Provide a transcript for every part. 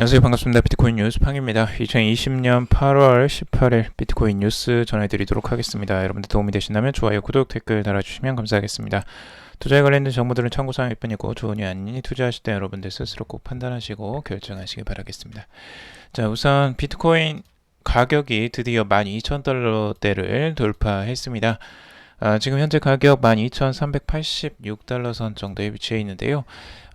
안녕하세요. 반갑습니다. 비트코인 뉴스 팡입니다. 2020년 8월 18일 비트코인 뉴스 전해드리도록 하겠습니다. 여러분들 도움이 되신다면 좋아요, 구독, 댓글 달아주시면 감사하겠습니다. 투자에 관련된 정보들은 참고사항일 뿐이고 좋으니 아니니 투자하실 때 여러분들 스스로 꼭 판단하시고 결정하시기 바라겠습니다. 자, 우선 비트코인 가격이 드디어 12,000달러대를 돌파했습니다. 아, 지금 현재 가격 12,386달러 선 정도에 위치해 있는데요.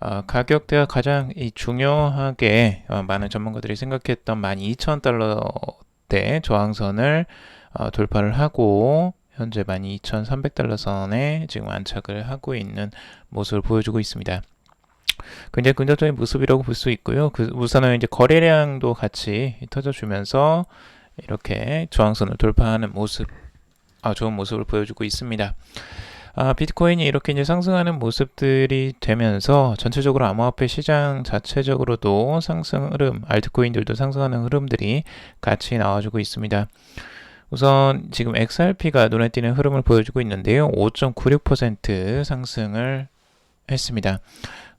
아, 가격대가 가장 이 중요하게 어, 많은 전문가들이 생각했던 12,000달러대 저항선을 어, 돌파를 하고 현재 12,300달러 선에 지금 안착을 하고 있는 모습을 보여주고 있습니다. 굉장히 긍정적인 모습이라고 볼 수 있고요. 그 우선은 이제 거래량도 같이 터져주면서 이렇게 저항선을 돌파하는 모습 아, 좋은 모습을 보여주고 있습니다. 아, 비트코인이 이렇게 이제 상승하는 모습들이 되면서 전체적으로 암호화폐 시장 자체적으로도 상승 흐름, 알트코인들도 상승하는 흐름들이 같이 나와주고 있습니다. 우선 지금 XRP가 눈에 띄는 흐름을 보여주고 있는데요. 5.96% 상승을 했습니다.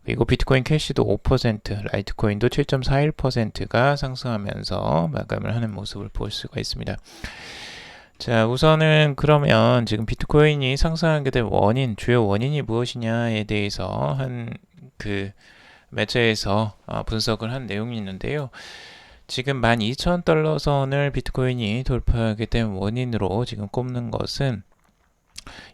그리고 비트코인 캐시도 5%, 라이트코인도 7.41%가 상승하면서 마감을 하는 모습을 볼 수가 있습니다. 자, 우선은 그러면 지금 비트코인이 상승하게 될 원인, 주요 원인이 무엇이냐에 대해서 한 그 매체에서 어, 분석을 한 내용이 있는데요. 지금 12,000달러 선을 비트코인이 돌파하게 된 원인으로 지금 꼽는 것은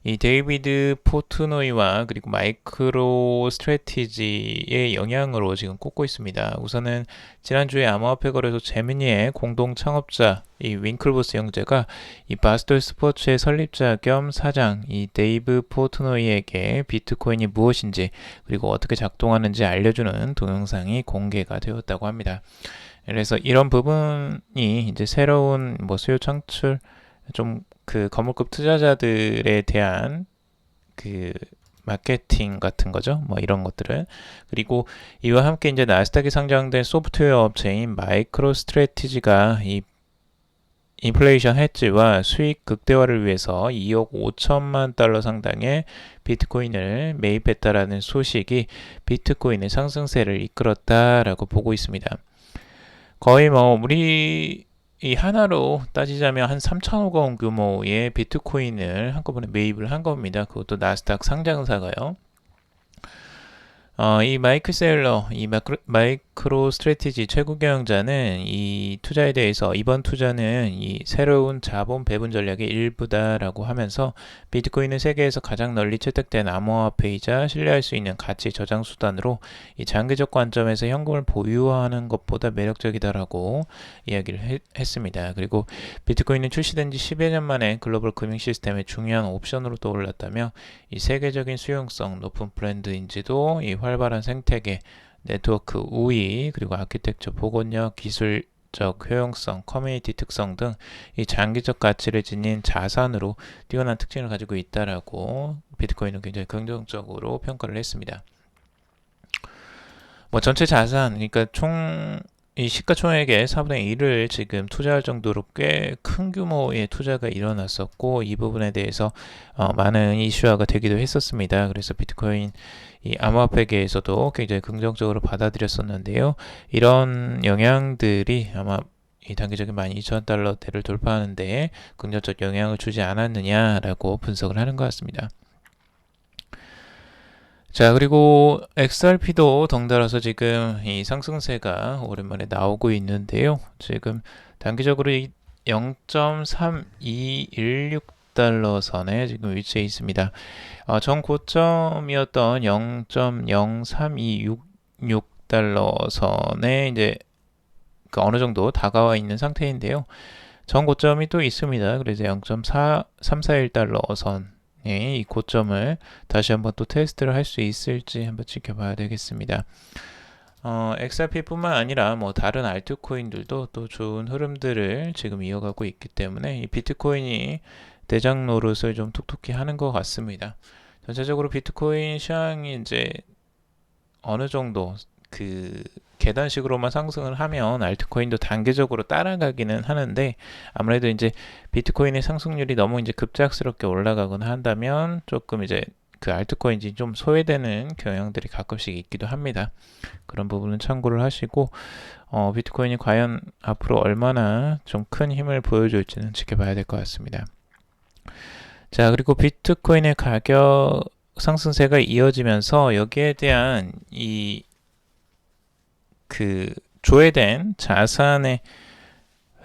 이 데이비드 포트노이와 그리고 마이크로 스트레티지의 영향으로 지금 꼽고 있습니다. 우선은 지난주에 암호화폐 거래소 제미니의 공동 창업자 이 윙클보스 형제가 이 바스톨 스포츠의 설립자 겸 사장 이 데이브 포트노이에게 비트코인이 무엇인지 그리고 어떻게 작동하는지 알려주는 동영상이 공개가 되었다고 합니다. 그래서 이런 부분이 이제 새로운 뭐 수요 창출 좀 그 거물급 투자자들에 대한 그 마케팅 같은 거죠. 뭐 이런 것들을. 그리고 이와 함께 이제 나스닥에 상장된 소프트웨어 업체인 마이크로 스트레티지가 이 인플레이션 해지와 수익 극대화를 위해서 2억 5천만 달러 상당의 비트코인을 매입했다라는 소식이 비트코인의 상승세를 이끌었다라고 보고 있습니다. 거의 뭐 우리 이 하나로 따지자면 한 3천억 원 규모의 비트코인을 한꺼번에 매입을 한 겁니다. 그것도 나스닥 상장사가요. 어, 이 마이크 셀러, 이 마크로, 마이크로 스트레티지 최고 경영자는 이 투자에 대해서 이번 투자는 이 새로운 자본 배분 전략의 일부다라고 하면서 비트코인은 세계에서 가장 널리 채택된 암호화폐이자 신뢰할 수 있는 가치 저장 수단으로 이 장기적 관점에서 현금을 보유하는 것보다 매력적이다라고 이야기를 해, 했습니다. 그리고 비트코인은 출시된 지 10여 년 만에 글로벌 금융 시스템의 중요한 옵션으로 떠올랐다며 이 세계적인 수용성 높은 브랜드인지도 이활 발한 생태계, 네트워크 우위, 그리고 아키텍처 복원력, 기술 적 효용성, 커뮤니티 특성 등 이 장기적 가치를 지닌 자산으로 뛰어난 특징을 가지고 있다라고 비트코인은 굉장히 긍정적으로 평가를 했습니다. 뭐 전체 자산, 그러니까 총 이 시가총액의 4분의 1을 지금 투자할 정도로 꽤 큰 규모의 투자가 일어났었고 이 부분에 대해서 어, 많은 이슈화가 되기도 했었습니다. 그래서 비트코인 이 암호화폐계에서도 굉장히 긍정적으로 받아들였었는데요. 이런 영향들이 아마 이 단기적인 12,000달러대를 돌파하는데 긍정적 영향을 주지 않았느냐라고 분석을 하는 것 같습니다. 자, 그리고 XRP도 덩달아서 지금 이 상승세가 오랜만에 나오고 있는데요. 지금 단기적으로 0.3216 달러 선에 지금 위치해 있습니다. 어, 전 고점이었던 0.03266 달러 선에 이제 그 어느 정도 다가와 있는 상태인데요. 전 고점이 또 있습니다. 그래서 0.4341달러 선 예, 이 고점을 다시 한번 또 테스트를 할 수 있을지 한번 지켜봐야 되겠습니다. 어, XRP뿐만 아니라 뭐 다른 알트코인들도 또 좋은 흐름들을 지금 이어가고 있기 때문에 이 비트코인이 대장 노릇을 좀 톡톡히 하는 것 같습니다. 전체적으로 비트코인 시황이 이제 어느 정도 그 계단식으로만 상승을 하면 알트코인도 단계적으로 따라가기는 하는데 아무래도 이제 비트코인의 상승률이 너무 이제 급작스럽게 올라가거나 한다면 조금 이제 그 알트코인이 좀 소외되는 경향들이 가끔씩 있기도 합니다. 그런 부분은 참고를 하시고 어, 비트코인이 과연 앞으로 얼마나 좀 큰 힘을 보여줄지는 지켜봐야 될 것 같습니다. 자, 그리고 비트코인의 가격 상승세가 이어지면서 여기에 대한 이 그 조회된 자산의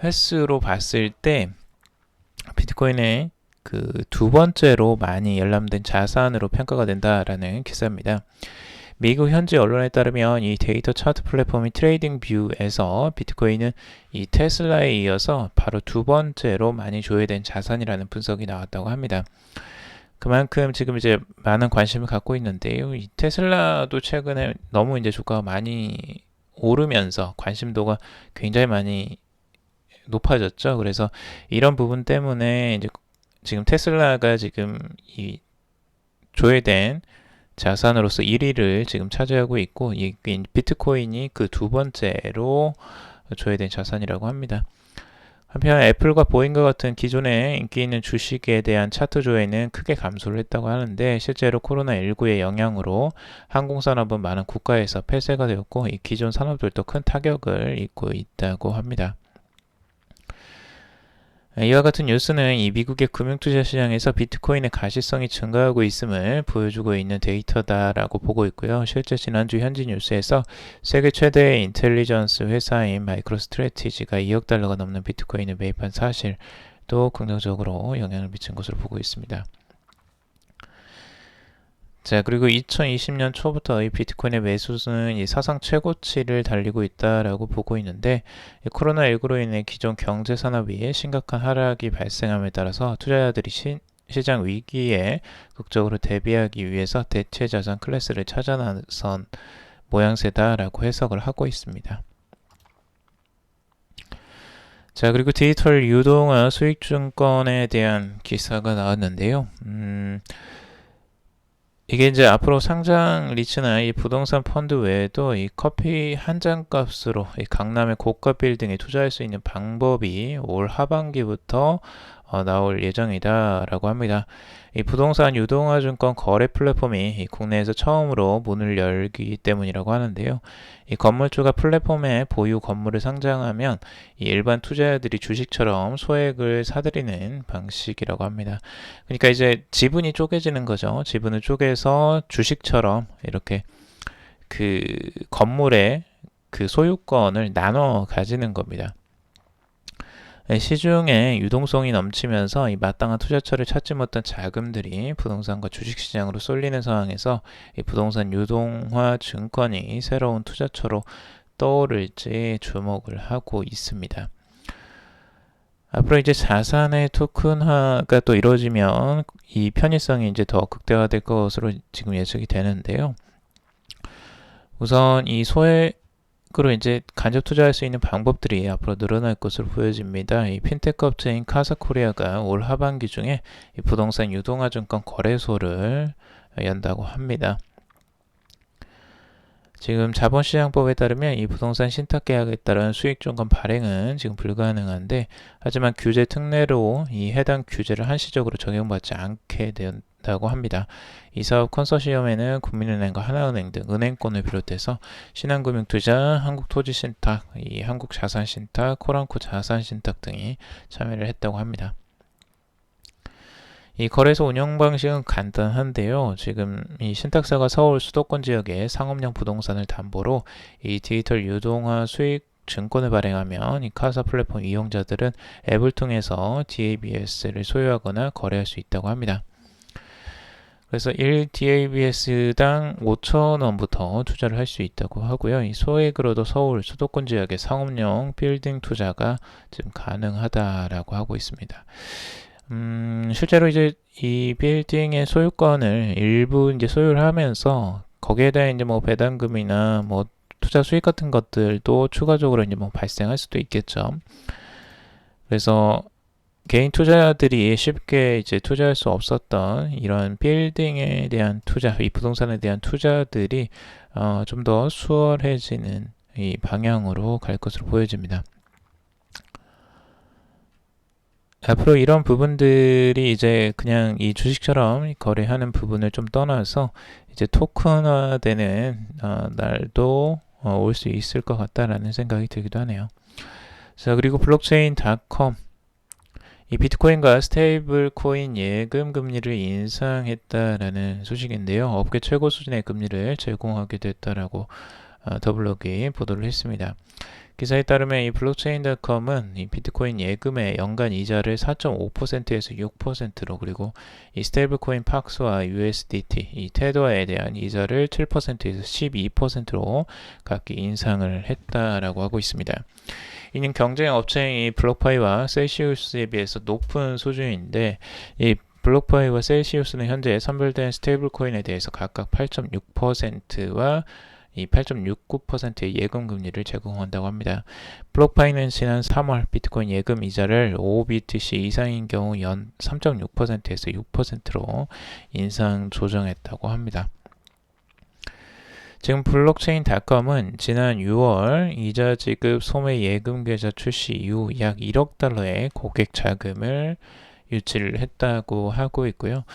횟수로 봤을 때 비트코인의 그 두 번째로 많이 열람된 자산으로 평가가 된다라는 기사입니다. 미국 현지 언론에 따르면 이 데이터 차트 플랫폼인 트레이딩 뷰에서 비트코인은 이 테슬라에 이어서 바로 두 번째로 많이 조회된 자산이라는 분석이 나왔다고 합니다. 그만큼 지금 이제 많은 관심을 갖고 있는데요. 이 테슬라도 최근에 너무 이제 주가가 많이 오르면서 관심도가 굉장히 많이 높아졌죠. 그래서 이런 부분 때문에 이제 지금 테슬라가 지금 이 조회된 자산으로서 1위를 지금 차지하고 있고 이 비트코인이 그 두 번째로 조회된 자산이라고 합니다. 한편 애플과 보잉과 같은 기존에 인기 있는 주식에 대한 차트 조회는 크게 감소를 했다고 하는데 실제로 코로나19의 영향으로 항공산업은 많은 국가에서 폐쇄가 되었고 이 기존 산업들도 큰 타격을 입고 있다고 합니다. 이와 같은 뉴스는 이 미국의 금융투자 시장에서 비트코인의 가시성이 증가하고 있음을 보여주고 있는 데이터다라고 보고 있고요. 실제 지난주 현지 뉴스에서 세계 최대의 인텔리전스 회사인 마이크로 스트레티지가 2억 달러가 넘는 비트코인을 매입한 사실 도 긍정적으로 영향을 미친 것으로 보고 있습니다. 자, 그리고 2020년 초부터 이 비트코인의 매수는 이 사상 최고치를 달리고 있다라고 보고 있는데 코로나19로 인해 기존 경제 산업이 심각한 하락이 발생함에 따라서 투자자들이 시, 시장 위기에 극적으로 대비하기 위해서 대체 자산 클래스를 찾아 나선 모양새다라고 해석을 하고 있습니다. 자, 그리고 디지털 유동화 수익증권에 대한 기사가 나왔는데요. 음, 이게 이제 앞으로 상장 리츠나 이 부동산 펀드 외에도 이 커피 한 잔 값으로 이 강남의 고가 빌딩에 투자할 수 있는 방법이 올 하반기부터 어, 나올 예정이다라고 합니다. 이 부동산 유동화 증권 거래 플랫폼이 국내에서 처음으로 문을 열기 때문이라고 하는데요. 이 건물주가 플랫폼에 보유 건물을 상장하면 일반 투자자들이 주식처럼 소액을 사들이는 방식이라고 합니다. 그러니까 이제 지분이 쪼개지는 거죠. 지분을 쪼개서 주식처럼 이렇게 그 건물의 그 소유권을 나눠 가지는 겁니다. 네, 시중에 유동성이 넘치면서 이 마땅한 투자처를 찾지 못한 자금들이 부동산과 주식시장으로 쏠리는 상황에서 이 부동산 유동화 증권이 새로운 투자처로 떠오를지 주목을 하고 있습니다. 앞으로 이제 자산의 토큰화가 또 이루어지면 이 편의성이 이제 더 극대화될 것으로 지금 예측이 되는데요. 우선 이 소액 그리고 이제 간접 투자할 수 있는 방법들이 앞으로 늘어날 것으로 보여집니다. 이 핀테크 업체인 카사코리아가 올 하반기 중에 이 부동산 유동화 증권 거래소를 연다고 합니다. 지금 자본시장법에 따르면 이 부동산 신탁 계약에 따른 수익증권 발행은 지금 불가능한데 하지만 규제 특례로 이 해당 규제를 한시적으로 적용받지 않게 된 있다고 합니다. 이 사업 컨소시엄에는 국민은행과 하나은행 등 은행권을 비롯해서 신한금융투자, 한국토지신탁, 이 한국자산신탁, 코랑코 자산신탁 등이 참여를 했다고 합니다. 이 거래소 운영 방식은 간단한데요. 지금 이 신탁사가 서울 수도권 지역의 상업용 부동산을 담보로 이 디지털 유동화 수익 증권을 발행하면 이 카사 플랫폼 이용자들은 앱을 통해서 DABS를 소유하거나 거래할 수 있다고 합니다. 그래서 1DABS당 5천원부터 투자를 할 수 있다고 하고요. 이 소액으로도 서울 수도권 지역의 상업용 빌딩 투자가 지금 가능하다라고 하고 있습니다. 음, 실제로 이제 이 빌딩의 소유권을 일부 이제 소유를 하면서 거기에 대한 이제 뭐 배당금이나 뭐 투자 수익 같은 것들도 추가적으로 이제 뭐 발생할 수도 있겠죠. 그래서 개인 투자들이 쉽게 이제 투자할 수 없었던 이런 빌딩에 대한 투자, 이 부동산에 대한 투자들이 어, 좀 더 수월해지는 이 방향으로 갈 것으로 보여집니다. 앞으로 이런 부분들이 이제 그냥 이 주식처럼 거래하는 부분을 좀 떠나서 이제 토큰화되는 어, 날도 어, 올수 있을 것 같다라는 생각이 들기도 하네요. 자, 그리고 블록체인.com 이 비트코인과 스테이블 코인 예금 금리를 인상했다라는 소식인데요. 업계 최고 수준의 금리를 제공하게 됐다라고 어, 더블록이 보도를 했습니다. 기사에 따르면 이 블록체인.com은 이 비트코인 예금의 연간 이자를 4.5%에서 6%로 그리고 이 스테이블코인 팍스와 USDT 이 테더에 대한 이자를 7%에서 12%로 각기 인상을 했다라고 하고 있습니다. 이는 경쟁 업체인 이 블록파이와 셀시우스에 비해서 높은 수준인데 이 블록파이와 셀시우스는 현재 선별된 스테이블 코인에 대해서 각각 8.6%와 이 8.69%의 예금 금리를 제공한다고 합니다. 블록파이는 지난 3월 비트코인 예금 이자를 5BTC 이상인 경우 연 3.6%에서 6%로 인상 조정했다고 합니다. 지금 블록체인닷컴은 지난 6월 이자 지급 소매 예금 계좌 출시 이후 약 1억 달러의 고객 자금을 유치를 했다고 하고 있고요.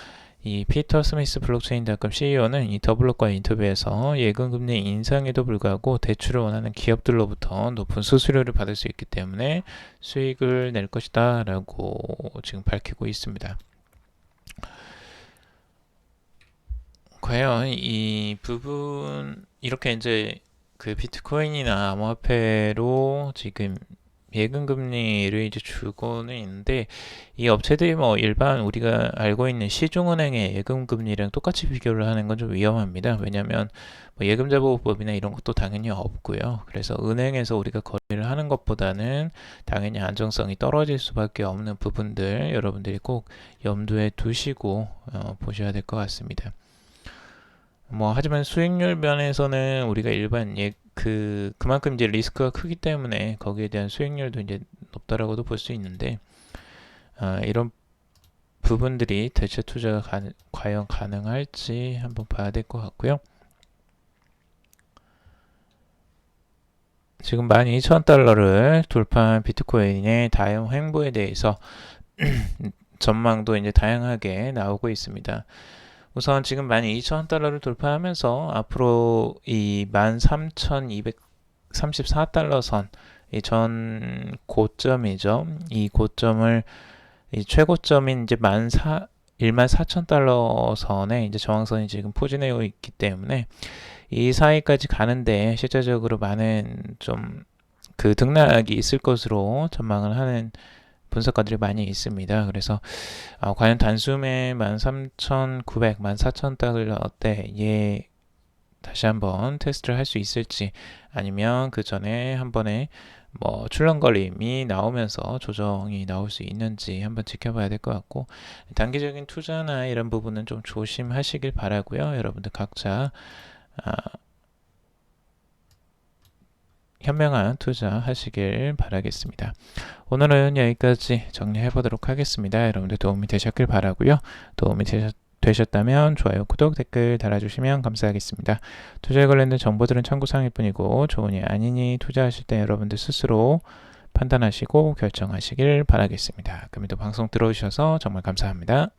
이 피터 스미스 블록체인닷컴 CEO는 이 더블록과 인터뷰에서 예금 금리 인상에도 불구하고 대출을 원하는 기업들로부터 높은 수수료를 받을 수 있기 때문에 수익을 낼 것이다 라고 지금 밝히고 있습니다. 과연 이 부분 이렇게 이제 그 비트코인이나 암호화폐로 지금 예금 금리를 이제 주고는 있는데 이 업체들이 뭐 일반 우리가 알고 있는 시중은행의 예금 금리랑 똑같이 비교를 하는 건 좀 위험합니다. 왜냐하면 뭐 예금자 보호법이나 이런 것도 당연히 없고요. 그래서 은행에서 우리가 거래를 하는 것보다는 당연히 안정성이 떨어질 수밖에 없는 부분들 여러분들이 꼭 염두에 두시고 어, 보셔야 될 것 같습니다. 뭐 하지만 수익률 면에서는 우리가 일반 예, 그 그만큼 이제 리스크가 크기 때문에 거기에 대한 수익률도 이제 높다라고도 볼 수 있는데 아, 이런 부분들이 대체 투자가 가, 과연 가능할지 한번 봐야 될 것 같고요. 지금 12,000달러를 돌파한 비트코인의 다양 행보에 대해서 전망도 이제 다양하게 나오고 있습니다. 우선 지금 12,000달러를 돌파하면서 앞으로 이 13,234달러 선, 이 전 고점이죠. 이 고점을 이 최고점인 이제 14, 14,000달러 선에 이제 저항선이 지금 포진해 있기 때문에 이 사이까지 가는데 실제적으로 많은 좀 그 등락이 있을 것으로 전망을 하는 분석가들이 많이 있습니다. 그래서 어, 과연 단숨에 13,900, 14,000달러대 예 다시 한번 테스트를 할 수 있을지 아니면 그 전에 한 번에 뭐 출렁거림이 나오면서 조정이 나올 수 있는지 한번 지켜봐야 될 것 같고 단기적인 투자나 이런 부분은 좀 조심하시길 바라고요. 여러분들 각자 아, 현명한 투자 하시길 바라겠습니다. 오늘은 여기까지 정리해 보도록 하겠습니다. 여러분들 도움이 되셨길 바라고요. 도움이 되셨 되셨다면 좋아요, 구독, 댓글 달아주시면 감사하겠습니다. 투자에 관련된 정보들은 참고사항일 뿐이고 좋으니 아니니 투자하실 때 여러분들 스스로 판단하시고 결정하시길 바라겠습니다. 그럼에도 방송 들어주셔서 정말 감사합니다.